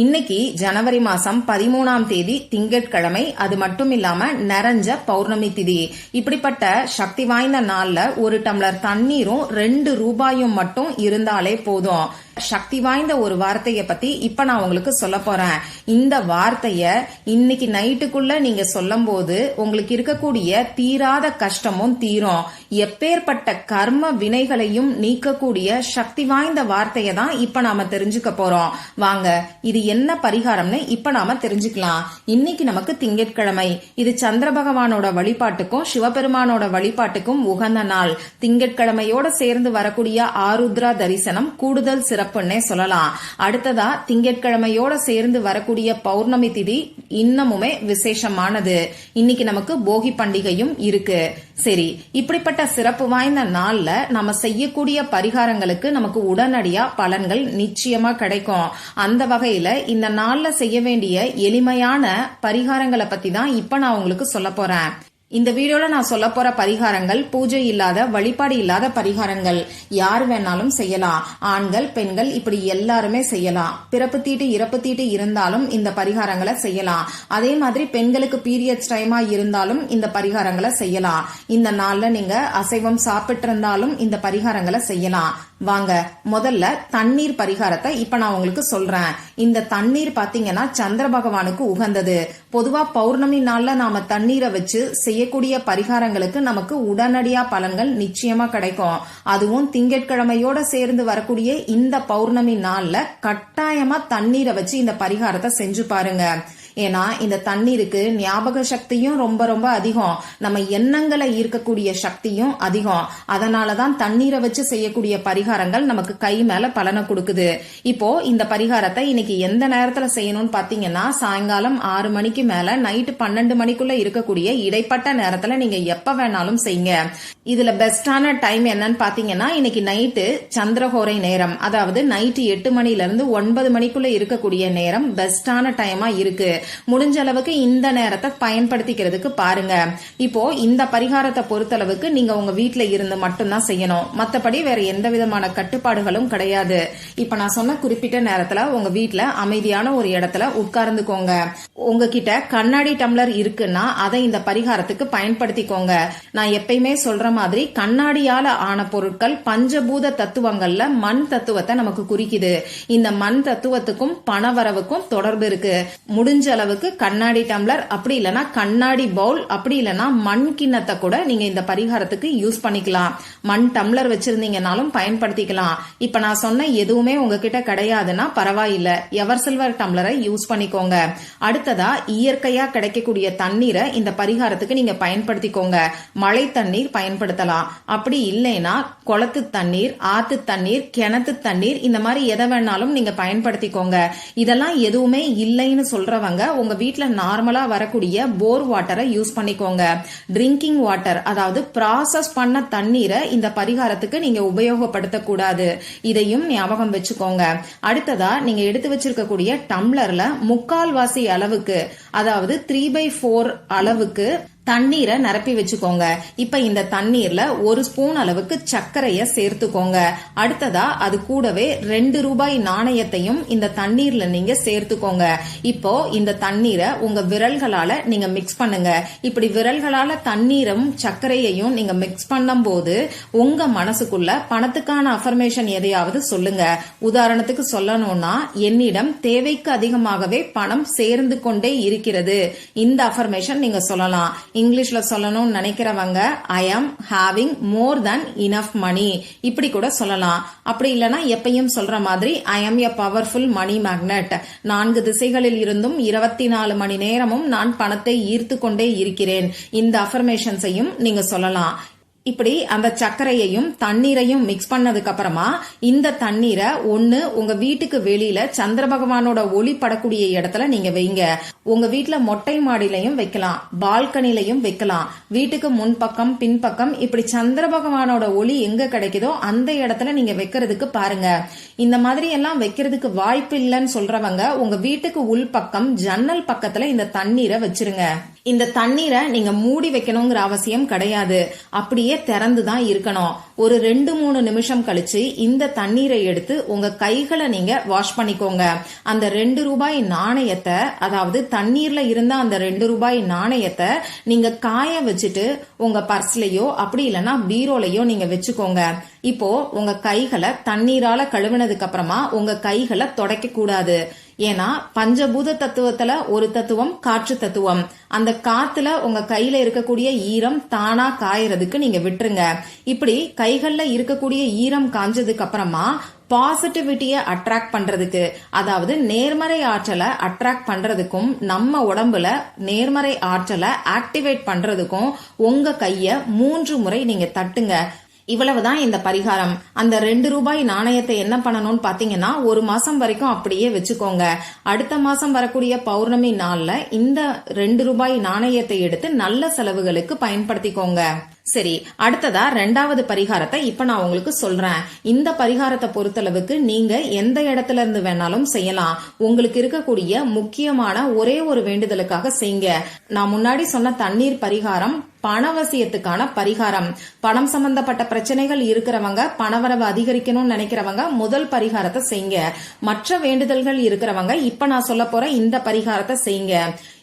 இன்னைக்கு ஜனவரி மாசம் பதிமூணாம் தேதி திங்கட்கிழமை அது மட்டும் இல்லாம நிறைஞ்ச பௌர்ணமி திதி. இப்படிப்பட்ட சக்தி வாய்ந்த நாள்ல ஒரு டம்ளர் தண்ணீரும் ரெண்டு ரூபாயும் மட்டும் இருந்தாலே போதும். சக்தி வாய்ந்த ஒரு வார்த்தைய பத்தி இப்ப நான் உங்களுக்கு சொல்ல போறேன். இந்த வார்த்தைய இன்னைக்கு நைட்டுக்குள்ள நீங்க சொல்லும் போது உங்களுக்கு இருக்கக்கூடிய தீராத கஷ்டமும் தீரும். எப்பேற்பட்ட கர்ம வினைகளையும் நீக்கக்கூடிய சக்தி வாய்ந்த வார்த்தையை தான் இப்ப நாம தெரிஞ்சுக்க போறோம். வாங்க இது என்ன பரிகாரம்னு இப்ப நாம தெரிஞ்சுக்கலாம். இன்னைக்கு நமக்கு திங்கட்கிழமை. இது சந்திர பகவானோட வழிபாட்டுக்கும் சிவபெருமானோட வழிபாட்டுக்கும் உகந்த நாள். திங்கட்கிழமையோட சேர்ந்து வரக்கூடிய ஆருத்ரா தரிசனம் கூடுதல் சிறப்புன்னே சொல்லலாம். அடுத்ததா திங்கட்கிழமையோட சேர்ந்து வரக்கூடிய பௌர்ணமி திதி இன்னமுமே விசேஷமானது. இன்னைக்கு நமக்கு போகி பண்டிகையும் இருக்கு. சரி இப்படிப்பட்ட சிறப்பு வாய்ந்த நாள்ல நம்ம செய்யக்கூடிய பரிகாரங்களுக்கு நமக்கு உடனடியா பலன்கள் நிச்சயமா கிடைக்கும். அந்த வகையில இந்த நாள்ல செய்ய வேண்டிய எளிமையான பரிகாரங்களை பத்தி தான் இப்ப நான் உங்களுக்கு சொல்ல போறேன். இந்த வீடியோல நான் சொல்ல போற பரிகாரங்கள் பூஜை இல்லாத வழிபாடு இல்லாத பரிகாரங்கள். யார் வேணாலும் செய்யலாம். ஆண்கள் பெண்கள் இப்படி எல்லாருமே செய்யலாம். பிறப்பு தீட்டு இறப்பு தீட்டு இருந்தாலும் இந்த பரிகாரங்களை செய்யலாம். அதே மாதிரி பெண்களுக்கு பீரியட்ஸ் டைமா இருந்தாலும் இந்த பரிகாரங்களை செய்யலாம். இந்த நாள்ல நீங்க அசைவம் சாப்பிட்டு இருந்தாலும் இந்த பரிகாரங்களை செய்யலாம். வாங்க முதல்ல தண்ணீர் பரிகாரத்தை இப்ப நான் உங்களுக்கு சொல்றேன். இந்த தண்ணீர் பாத்தீங்கன்னா சந்திர பகவானுக்கு உகந்தது. பொதுவா பௌர்ணமி நாள்ல நாம தண்ணீரை வச்சு செய்யக்கூடிய பரிகாரங்களுக்கு நமக்கு உடனடியா பலன்கள் நிச்சயமா கிடைக்கும். அதுவும் திங்கட்கிழமையோட சேர்ந்து வரக்கூடிய இந்த பௌர்ணமி நாள்ல கட்டாயமா தண்ணீரை வச்சு இந்த பரிகாரத்தை செஞ்சு பாருங்க. ஏன்னா இந்த தண்ணீருக்கு ஞாபக சக்தியும் ரொம்ப ரொம்ப அதிகம். நம்ம எண்ணங்களை ஈர்க்கக்கூடிய சக்தியும் அதிகம். அதனாலதான் தண்ணீரை வச்சு செய்யக்கூடிய பரிகாரங்கள் நமக்கு கை மேல பலனை கொடுக்குது. இப்போ இந்த பரிகாரத்தை இன்னைக்கு எந்த நேரத்துல செய்யணும்னு பாத்தீங்கன்னா சாயங்காலம் ஆறு மணிக்கு மேல நைட்டு பன்னெண்டு மணிக்குள்ள இருக்கக்கூடிய இடைப்பட்ட நேரத்துல நீங்க எப்ப வேணாலும் செய்யுங்க. இதுல பெஸ்டான டைம் என்னன்னு பாத்தீங்கன்னா இன்னைக்கு நைட்டு சந்திரஹோரை நேரம். அதாவது நைட்டு எட்டு மணில இருந்து ஒன்பது மணிக்குள்ள இருக்கக்கூடிய நேரம் பெஸ்டான டைமா இருக்கு. முடிஞ்ச அளவுக்கு இந்த நேரத்தை பயன்படுத்திக்கிறதுக்கு பாருங்க. இப்போ இந்த பரிகாரத்தை பொறுத்தளவுக்கு நீங்க உங்க வீட்டுல இருந்து மட்டும்தான் செய்யணும். மத்தபடி வேற எந்த விதமான கட்டுப்பாடுகளும் கிடையாது. இப்ப நான் சொன்ன குறிப்பிட்ட நேரத்துல உங்க வீட்டுல அமைதியான ஒரு இடத்துல உட்கார்ந்துக்கோங்க. உங்ககிட்ட கண்ணாடி டம்ளர் இருக்குன்னா அதை இந்த பரிகாரத்துக்கு பயன்படுத்திக்கோங்க. நான் எப்பயுமே சொல்ற மாதிரி கண்ணாடியால ஆன பொருட்கள் பஞ்சபூத தத்துவங்கள்ல மண் தத்துவத்தை நமக்கு குறிக்குது. இந்த மண் தத்துவத்துக்கும் பணவரவுக்கும் தொடர்பு இருக்கு. முடிஞ்ச அளவுக்கு கண்ணாடி டம்ளர் அப்படி இல்லைன்னா கண்ணாடி பவுல் அப்படி இல்லைன்னா மண் கிண்ணத்தை கூட நீங்க இந்த பரிகாரத்துக்கு யூஸ் பண்ணிக்கலாம். மண் டம்ளர் வச்சிருந்தீங்கனாலும் பயன்படுத்திக்கலாம். இப்ப நான் சொன்ன எதுவுமே உங்ககிட்ட கிடையாதுன்னா பரவாயில்ல. எவர் சில்வர் டம்ளரை யூஸ் பண்ணிக்கோங்க. அடுத்ததா இயற்கையா கிடைக்கக்கூடிய தண்ணீரை இந்த பரிகாரத்துக்கு நீங்க பயன்படுத்திக்கோங்க. மழை தண்ணீர் பயன்படுத்தலாம். அப்படி இல்லைன்னா குளத்து தண்ணீர் ஆத்து தண்ணீர் கிணத்து தண்ணீர் இந்த மாதிரி எதை வேணாலும் நீங்க பயன்படுத்திக்கோங்க. இதெல்லாம் எதுவுமே இல்லைன்னு சொல்றவங்க உங்க வீட்டுல நார்மலா வரக்கூடிய போர் வாட்டரை யூஸ் பண்ணிக்கோங்க. ட்ரிங்கிங் வாட்டர் அதாவது ப்ராசஸ் பண்ண தண்ணீரை இந்த பரிகாரத்துக்கு நீங்க உபயோகப்படுத்த கூடாது இதையும் ஞாபகம் வச்சுக்கோங்க. அடுத்ததா நீங்க எடுத்து வச்சிருக்கக்கூடிய டம்ளர்ல முக்கால்வாசி அளவுக்கு அதாவது த்ரீ பை ஃபோர் அளவுக்கு தண்ணீரை நிரப்பி வச்சுக்கோங்க. இப்ப இந்த தண்ணீர்ல ஒரு ஸ்பூன் அளவுக்கு சர்க்கரைய சேர்த்துக்கோங்க. அடுத்ததா அது கூடவே ரெண்டு ரூபாய் நாணயத்தையும் இந்த தண்ணீர்ல நீங்க சேர்த்துக்கோங்க. இப்போ இந்த தண்ணீரை உங்க விரல்களால நீங்க மிக்ஸ் பண்ணுங்க. இப்படி விரல்களால தண்ணீரும் சர்க்கரையையும் நீங்க மிக்ஸ் பண்ணும் போது உங்க மனசுக்குள்ள பணத்துக்கான அஃபர்மேஷன் எதையாவது சொல்லுங்க. உதாரணத்துக்கு சொல்லணும்னா என்னிடம் தேவைக்கு அதிகமாகவே பணம் சேர்ந்து கொண்டே இருக்கிறது. இந்த அஃபர்மேஷன் நீங்க சொல்லலாம். இங்கிலீஷ்ல சொல்லணும்னு நினைக்கிறவங்க ஐ ஆம் ஹேவிங் மோர் தென் இனஃப் மணி இப்படி கூட சொல்லலாம். அப்படி இல்லைன்னா எப்பயும் சொல்ற மாதிரி ஐ ஆம் எ பவர்ஃபுல் மணி மேக்னெட் நான்கு திசைகளில் இருந்தும் இருபத்தி நாலு மணி நேரமும் நான் பணத்தை ஈர்த்து கொண்டே இருக்கிறேன். இந்த அஃபர்மேஷன்ஸையும் நீங்க சொல்லலாம். இப்படி அந்த சர்க்கரையையும் தண்ணீரையும் மிக்ஸ் பண்ணதுக்கு அப்புறமா இந்த தண்ணீரை ஒன்னு உங்க வீட்டுக்கு வெளியில சந்திர பகவானோட ஒளி படக்கூடிய இடத்துல நீங்க வைங்க. உங்க வீட்டுல மொட்டை மாடிலையும் வைக்கலாம் பால்கனிலையும் வைக்கலாம். வீட்டுக்கு முன்பக்கம் பின்பக்கம் இப்படி சந்திர பகவானோட ஒளி எங்க கிடைக்குதோ அந்த இடத்துல நீங்க வைக்கிறதுக்கு பாருங்க. இந்த மாதிரி எல்லாம் வைக்கிறதுக்கு வாய்ப்பு இல்லைன்னு சொல்றவங்க உங்க வீட்டுக்கு உள்பக்கம் ஜன்னல் பக்கத்துல இந்த தண்ணீரை வச்சிருங்க. இந்த தண்ணீரை நீங்க மூடி வைக்கணுங்கிற அவசியம் கிடையாது. அப்படியே திறந்து தான் இருக்கணும். ஒரு ரெண்டு மூணு நிமிஷம் கழிச்சு இந்த தண்ணீரை எடுத்து உங்க கைகளை நீங்க வாஷ் பண்ணிக்கோங்க. அந்த ரெண்டு ரூபாய் நாணயத்தை அதாவது தண்ணீர்ல இருந்த அந்த ரெண்டு ரூபாய் நாணயத்தை நீங்க காய வச்சுட்டு உங்க பர்ஸ்லயோ அப்படி இல்லைன்னா பீரோலையோ நீங்க வச்சுக்கோங்க. இப்போ உங்க கைகளை தண்ணீரால கழுவினதுக்கு அப்புறமா உங்க கைகளை தொடக்க கூடாது ஏன்னா பஞ்சபூத தத்துவத்துல ஒரு தத்துவம் காற்று தத்துவம். அந்த காத்துல உங்க கையில இருக்கக்கூடிய ஈரம் தானா காயறதுக்கு நீங்க விட்டுருங்க. இப்படி கைகள்ல இருக்கக்கூடிய ஈரம் காஞ்சதுக்கு அப்புறமா பாசிட்டிவிட்டிய அட்ராக்ட் பண்றதுக்கு அதாவது நேர்மறை ஆற்றலை அட்ராக்ட் பண்றதுக்கும் நம்ம உடம்புல நேர்மறை ஆற்றலை ஆக்டிவேட் பண்றதுக்கும் உங்க கைய மூன்று முறை நீங்க தட்டுங்க. இவ்வளவுதான் இந்த பரிகாரம். அந்த ரெண்டு ரூபாய் நாணயத்தை என்ன பண்ணணும்னு பாத்தீங்கன்னா ஒரு மாசம் வரைக்கும் அப்படியே வச்சுக்கோங்க. அடுத்த மாசம் வரக்கூடிய பௌர்ணமி நாள்ல இந்த ரெண்டு ரூபாய் நாணயத்தை எடுத்து நல்ல செலவுகளுக்கு பயன்படுத்திக்கோங்க. சரி அடுத்ததா ரெண்டாவது பரிகாரத்தை இப்ப நான் உங்களுக்கு சொல்றேன். இந்த பரிகாரத்தை பொறுத்தளவுக்கு நீங்க எந்த இடத்துல இருந்து வேணாலும் செய்யலாம். உங்களுக்கு இருக்கக்கூடிய முக்கியமான ஒரே ஒரு வேண்டுதலுக்காக செய்யுங்க. நான் முன்னாடி சொன்ன தண்ணீர் பரிகாரம் பணவசியத்துக்கான பரிகாரம். பணம் சம்பந்தப்பட்ட பிரச்சனைகள் இருக்கிறவங்க பணவரவு அதிகரிக்கணும்னு நினைக்கிறவங்க முதல் பரிகாரத்தை செய்யுங்க. மற்ற வேண்டுதல்கள் இருக்கிறவங்க இப்ப நான் சொல்ல போற இந்த பரிகாரத்தை செய்யுங்க.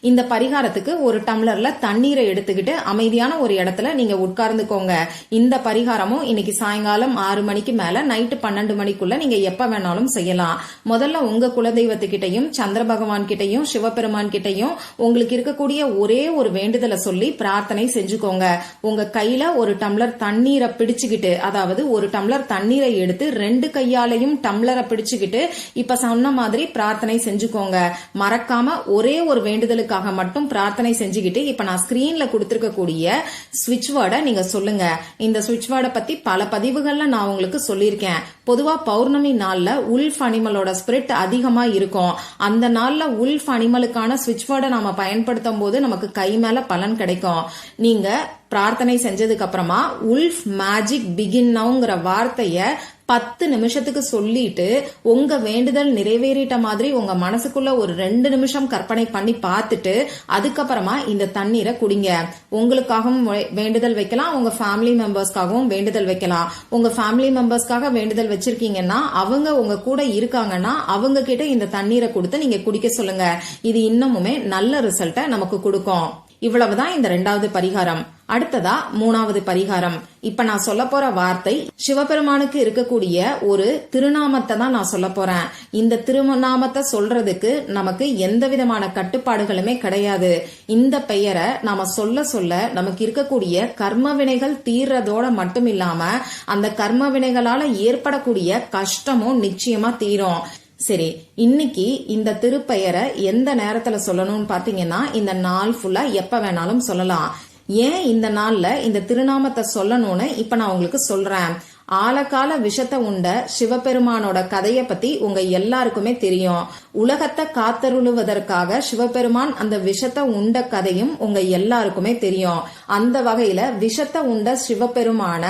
இந்த பரிகாரத்துக்கு ஒரு டம்ளர்ல தண்ணீரை எடுத்துக்கிட்டு அமைதியான ஒரு இடத்துல நீங்க உட்கார்ந்துக்கோங்க. இந்த பரிகாரமும் இன்னைக்கு சாயங்காலம் ஆறு மணிக்கு மேல நைட்டு பன்னெண்டு மணிக்குள்ள நீங்க எப்ப வேணாலும் செய்யலாம். முதல்ல உங்க குலதெய்வத்துக்கிட்டையும் சந்திர பகவான் கிட்டையும் சிவபெருமான் கிட்டையும் உங்களுக்கு இருக்கக்கூடிய ஒரே ஒரு வேண்டுதலை சொல்லி பிரார்த்தனை செஞ்சுக்கோங்க. உங்க கையில ஒரு டம்ளர் தண்ணீரை பிடிச்சுக்கிட்டு அதாவது ஒரு டம்ளர் தண்ணீரை எடுத்து ரெண்டு கையாலையும் டம்ளரை பிடிச்சுக்கிட்டு இப்ப சொன்ன மாதிரி பிரார்த்தனை செஞ்சுக்கோங்க. மறக்காம ஒரே ஒரு வேண்டுதலுக்கு வேண்டுதலுக்காக மட்டும் பிரார்த்தனை செஞ்சுக்கிட்டு இப்ப நான் ஸ்கிரீன்ல கொடுத்துருக்கக்கூடிய ஸ்விட்ச் வேர்டை நீங்க சொல்லுங்க. இந்த ஸ்விட்ச் வேர்டை பத்தி பல பதிவுகள்ல நான் உங்களுக்கு சொல்லியிருக்கேன். பொதுவா பௌர்ணமி நாள்ல உல்ஃப் அனிமலோட ஸ்பிரிட் அதிகமா இருக்கும். அந்த நாள்ல உல்ஃப் அனிமலுக்கான ஸ்விட்ச் வேர்டை நாம பயன்படுத்தும் போது நமக்கு கை மேல பலன் கிடைக்கும். நீங்க பிரார்த்தனை செஞ்சதுக்கு அப்புறமா உல்ஃப் மேஜிக் பிகின் நவுங்கிற வார்த்தைய பத்து நிமிஷத்துக்கு சொல்லிட்டு உங்க வேண்டுதல் நிறைவேறிட்ட மாதிரி உங்க மனசுக்குள்ள ஒரு ரெண்டு நிமிஷம் கற்பனை பண்ணி பார்த்துட்டு அதுக்கப்புறமா இந்த தண்ணீரை குடிங்க. உங்களுக்காகவும் வேண்டுதல் வைக்கலாம் உங்க ஃபேமிலி மெம்பர்ஸ்க்காகவும் வேண்டுதல் வைக்கலாம். உங்க ஃபேமிலி மெம்பர்ஸ்க்காக வேண்டுதல் வச்சிருக்கீங்கன்னா அவங்க உங்க கூட இருக்காங்கன்னா அவங்க கிட்ட இந்த தண்ணீரை கொடுத்து நீங்க குடிக்க சொல்லுங்க. இது இன்னமுமே நல்ல ரிசல்ட்டை நமக்கு கொடுக்கும். இவ்வளவுதான் இந்த ரெண்டாவது பரிகாரம். அடுத்ததா மூணாவது பரிகாரம். இப்ப நான் சொல்ல போற வார்த்தை சிவபெருமானுக்கு இருக்கக்கூடிய ஒரு திருநாமத்தை தான் நான் சொல்ல போறேன். இந்த திருநாமத்தை சொல்றதுக்கு நமக்கு எந்த விதமான கட்டுப்பாடுகளுமே கிடையாது. இந்த பெயரை நாம சொல்ல சொல்ல நமக்கு இருக்கக்கூடிய கர்ம வினைகள் தீர்றதோட மட்டும் இல்லாம அந்த கர்ம வினைகளால ஏற்படக்கூடிய கஷ்டமும் நிச்சயமா தீரும். சரி இன்னைக்கு இந்த திருப்பெயரை எந்த நேரத்துல சொல்லணும்னு பாத்தீங்கன்னா இந்த நாள் ஃபுல்லா எப்ப வேணாலும் சொல்லலாம். ஏன் இந்த நாள்ல இந்த திருநாமத்தை சொல்லணும்னு இப்ப நான் உங்களுக்கு சொல்றேன். ஆழகால விஷத்தை உண்ட சிவபெருமானோட கதைய பத்தி உங்க எல்லாருக்குமே தெரியும். உலகத்தை காத்தருளுவதற்காக சிவபெருமான் அந்த விஷத்தை உண்ட கதையும் உங்க எல்லாருக்குமே தெரியும். அந்த வகையில விஷத்தை உண்ட சிவபெருமான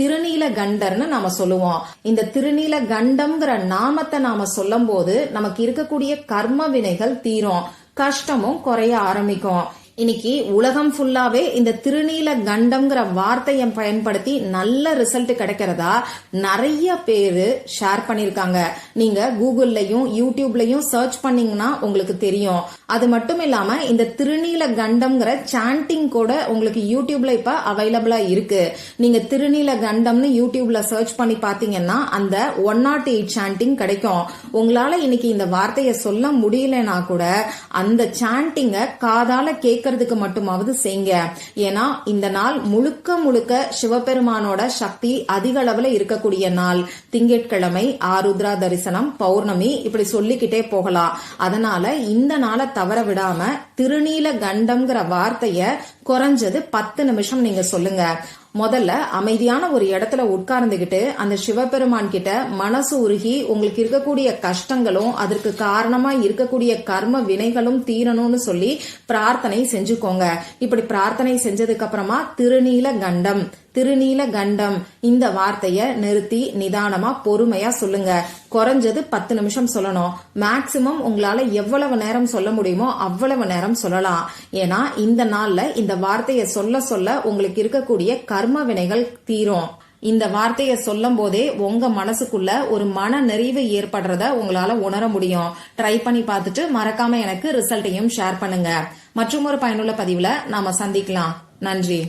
திருநீல கண்டர்னு நாம சொல்லுவோம். இந்த திருநீல கண்டம்ங்கிற நாமத்தை நாம சொல்லும் போது நமக்கு இருக்கக்கூடிய கர்ம வினைகள் தீரும். கஷ்டமும் குறைய ஆரம்பிக்கும். இன்னைக்கு உலகம் ஃபுல்லாவே இந்த திருநீல கண்டம்ங்கிற வார்த்தையை பயன்படுத்தி நல்ல ரிசல்ட் கிடைக்கிறதா நிறைய பேரு ஷேர் பண்ணிருக்காங்க நீங்க கூகுள்லயும் யூடியூப்லயும் சர்ச் பண்ணீங்கன்னா உங்களுக்கு தெரியும். அது மட்டும் இல்லாம இந்த திருநீல கண்டம்ங்கிற சாண்டிங் கூட உங்களுக்கு யூடியூப்ல இப்ப அவைலபிளா இருக்கு. நீங்க திருநீல கண்டம்னு யூடியூப்ல சர்ச் பண்ணி பாத்தீங்கன்னா அந்த ஒன் நாட் எயிட் சாண்டிங் கிடைக்கும். உங்களால இன்னைக்கு இந்த வார்த்தையை சொல்ல முடியலனா கூட அந்த சாண்டிங்க காதால கேட்கறதுக்கு மட்டுமாவது செய்யுங்க ஏன்னா இந்த நாள் முழுக்க முழுக்க சிவபெருமானோட சக்தி அதிக அளவுல இருக்கக்கூடிய நாள். திங்கட்கிழமை ஆருத்ரா தரிசனம் பௌர்ணமி இப்படி சொல்லிக்கிட்டே போகலாம். அதனால இந்த நாளை தவற விடாம திருநீல கண்டம்ங்கிற வார்த்தைய குறைஞ்சது பத்து நிமிஷம் நீங்க சொல்லுங்க. முதல்ல அமைதியான ஒரு இடத்துல உட்கார்ந்துகிட்டு அந்த சிவபெருமான் கிட்ட மனசு உருகி உங்களுக்கு இருக்கக்கூடிய கஷ்டங்களும் அதற்கு காரணமா இருக்கக்கூடிய கர்ம வினைகளும் தீரணும்னு சொல்லி பிரார்த்தனை செஞ்சுக்கோங்க. இப்படி பிரார்த்தனை செஞ்சதுக்கு அப்புறமா திருநீல கண்டம் திருநீல கண்டம் இந்த வார்த்தைய நிறுத்தி நிதானமா பொறுமையா சொல்லுங்க. குறைஞ்சது பத்து நிமிஷம் சொல்லணும். மேக்சிமம் உங்களால எவ்வளவு நேரம் சொல்ல முடியுமோ அவ்வளவு நேரம் சொல்லலாம். ஏன்னா இந்த நாள்ல இந்த வார்த்தையை சொல்ல சொல்ல உங்களுக்கு இருக்கக்கூடிய கர்ம வினைகள் தீரும். இந்த வார்த்தையை சொல்லும் போதே உங்க மனசுக்குள்ள ஒரு மன நிறைவு ஏற்படுறத உங்களால உணர முடியும். ட்ரை பண்ணி பார்த்துட்டு மறக்காம எனக்கு ரிசல்ட்டையும் ஷேர் பண்ணுங்க. மற்றும் ஒரு பயனுள்ள பதிவுல நாம சந்திக்கலாம். நன்றி.